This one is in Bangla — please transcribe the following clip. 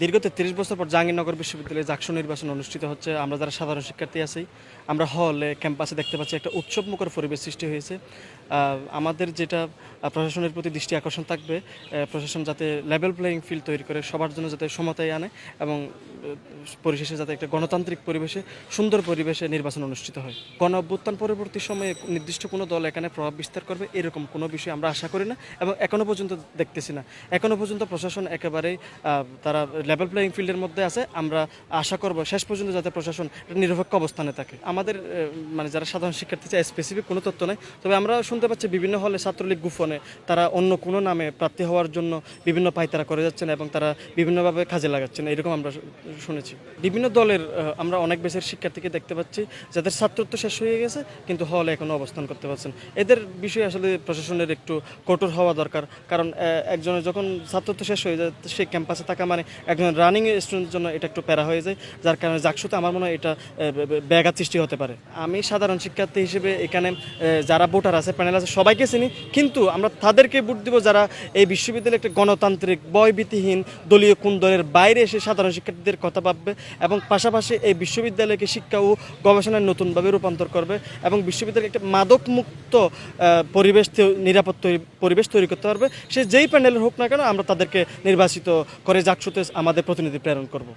দীর্ঘ তেত্রিশ বছর পর জাহাঙ্গীরনগর বিশ্ববিদ্যালয়ে জাকসু নির্বাচন অনুষ্ঠিত হচ্ছে। আমরা যারা সাধারণ শিক্ষার্থী আছি, আমরা হলে, ক্যাম্পাসে দেখতে পাচ্ছি একটা উৎসবমুখর পরিবেশ সৃষ্টি হয়েছে। আমাদের যেটা প্রশাসনের প্রতি দৃষ্টি আকর্ষণ থাকবে প্রশাসন যাতে লেভেল প্লেয়িং ফিল্ড তৈরি করে, সবার জন্য যাতে সমতায় আনে এবং পরিশেষে যাতে একটা গণতান্ত্রিক পরিবেশে, সুন্দর পরিবেশে নির্বাচন অনুষ্ঠিত হয়। গণ অভ্যুত্থান পরবর্তী সময়ে নির্দিষ্ট কোনো দল এখানে প্রভাব বিস্তার করবে, এরকম কোনো বিষয় আমরা আশা করি না এবং এখনও পর্যন্ত দেখতেছি না। এখনও পর্যন্ত প্রশাসন একেবারেই তারা লেভেল প্লেয়িং ফিল্ডের মধ্যে আছে, আমরা আশা করব শেষ পর্যন্ত যাতে প্রশাসন নিরপেক্ষ অবস্থানে থাকে। আমাদের মানে যারা সাধারণ শিক্ষার্থী চায় স্পেসিফিক কোনো তথ্য নেই, তবে আমরা শুনতে পাচ্ছি বিভিন্ন হলে ছাত্রলীগ গুফনে তারা অন্য কোনো নামে প্রার্থী হওয়ার জন্য বিভিন্ন পায়তারা করে যাচ্ছেন এবং তারা বিভিন্নভাবে কাজে লাগাচ্ছেন এরকম আমরা শুনেছি। বিভিন্ন দলের আমরা অনেক বেশের শিক্ষার্থীকে দেখতে পাচ্ছি, যাদের ছাত্রত্ব শেষ হয়ে গেছে, কিন্তু হলে এখনও অবস্থান করতে পারছেন এদের বিষয়ে আসলে প্রশাসনের একটু কঠোর হওয়া দরকার, কারণ একজনের যখন ছাত্রত্ব শেষ হয়ে যায়, সে ক্যাম্পাসে থাকা মানে একজন রানিং স্টুডেন্টের জন্য এটা একটু প্যারা হয়ে যায় যার কারণে জাকসুতে আমার মনে হয় এটা ব্যাঘাত সৃষ্টি হতে পারে। আমি সাধারণ শিক্ষার্থী হিসেবে এখানে যারা ভোটার আছে প্যানেল আছে সবাইকে চিনি কিন্তু আমরা তাদেরকে ভোট দিব যারা এই বিশ্ববিদ্যালয়ে একটা গণতান্ত্রিক বয়ভীতিহীন দলীয় কোন দলের বাইরে এসে সাধারণ শিক্ষার্থীদের কথা ভাববে এবং পাশাপাশি এই বিশ্ববিদ্যালয়কে শিক্ষা ও গবেষণায় নতুনভাবে রূপান্তর করবে এবং বিশ্ববিদ্যালয়ে একটা মাদকমুক্ত আহ, পরিবেশ নিরাপদ পরিবেশ তৈরি করতে পারবে। সে যেই প্যানেলের হোক না কেন আমরা তাদেরকে নির্বাচিত করে জাকসুতে আমাদের প্রতিনিধি প্রেরণ করব।